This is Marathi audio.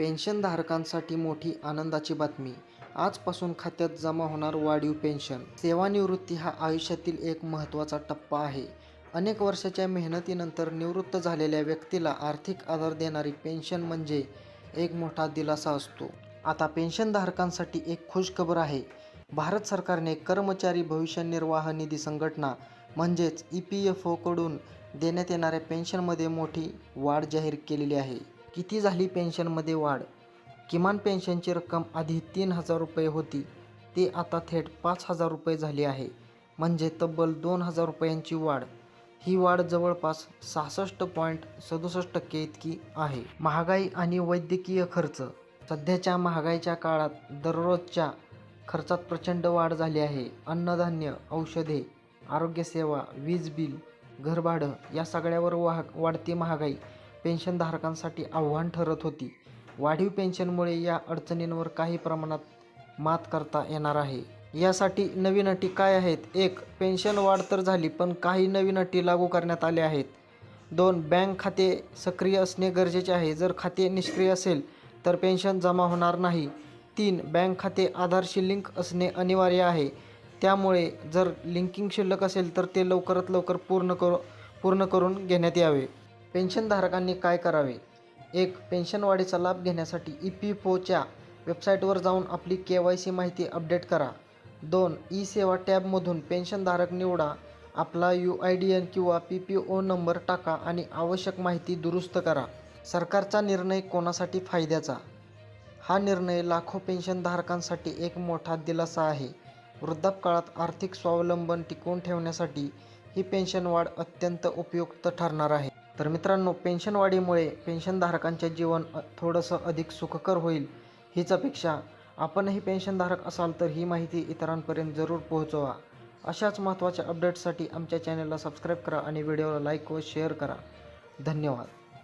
पेन्शनधारकांसाठी मोठी आनंदाची बातमी. आजपासून खात्यात जमा होणार वाढीव पेन्शन. सेवानिवृत्ती हा आयुष्यातील एक महत्त्वाचा टप्पा आहे. अनेक वर्षाच्या मेहनतीनंतर निवृत्त झालेल्या व्यक्तीला आर्थिक आधार देणारी पेन्शन म्हणजे एक मोठा दिलासा असतो. आता पेन्शनधारकांसाठी एक खुशखबर आहे. भारत सरकारने कर्मचारी भविष्य निर्वाह निधी संघटना म्हणजेच ई पी एफ ओकडून देण्यात येणाऱ्या पेन्शनमध्ये मोठी वाढ जाहीर केलेली आहे. किती झाली पेन्शनमध्ये वाढ? किमान पेन्शनची रक्कम आधी तीन हजार रुपये होती ती आता थेट पाच हजार रुपये झाली आहे. म्हणजे तब्बल दोन हजार रुपयांची वाढ. ही वाढ जवळपास सहासष्ट पॉईंट सदुसष्ट टक्के इतकी आहे. महागाई आणि वैद्यकीय खर्च. सध्याच्या महागाईच्या काळात दररोजच्या खर्चात प्रचंड वाढ झाली आहे. अन्नधान्य औषधे आरोग्यसेवा वीज बिल घरभाडं या सगळ्यावर वाह वाढती महागाई. पेन्शनधारकांसाठी आव्हान ठरत होती. वाढीव पेन्शनमुळे या अडचणींवर काही प्रमाणात मात करता येणार आहे. यासाठी नवीन अटी काय आहेत? एक पेन्शन वाढ तर झाली पण काही नवीन अटी लागू करण्यात आल्या आहेत. दोन बँक खाते सक्रिय असणे गरजेचे आहे. जर खाते निष्क्रिय असेल तर पेन्शन जमा होणार नाही. तीन बँक खाते आधारशी लिंक असणे अनिवार्य आहे. त्यामुळे जर लिंकिंग शिल्लक असेल तर ते लवकरात लवकर पूर्ण करू पूर्ण करून घेण्यात यावे. पेन्शनधारकांनी काय करावे? एक पेन्शनवाढीचा लाभ घेण्यासाठी ई पी एफ ओच्या वेबसाईटवर जाऊन आपली के वाय सी माहिती अपडेट करा. दोन ई सेवा टॅबमधून पेन्शनधारक निवडा. आपला यू आय डी एन किंवा पी पी ओ नंबर टाका आणि आवश्यक माहिती दुरुस्त करा. सरकारचा निर्णय कोणासाठी फायद्याचा? हा निर्णय लाखो पेन्शनधारकांसाठी एक मोठा दिलासा आहे. वृद्धापकाळात आर्थिक स्वावलंबन टिकवून ठेवण्यासाठी ही पेन्शन वाढ अत्यंत उपयुक्त ठरणार आहे. तर मित्रांनो पेन्शनवाढीमुळे पेन्शनधारकांचे जीवन थोडंसं अधिक सुखकर होईल हीच अपेक्षा. आपणही पेन्शनधारक असाल तर ही माहिती इतरांपर्यंत जरूर पोहोचवा. अशाच महत्त्वाच्या अपडेट्ससाठी आमच्या चॅनलला सबस्क्राईब करा आणि व्हिडिओला लाईक व शेअर करा. धन्यवाद.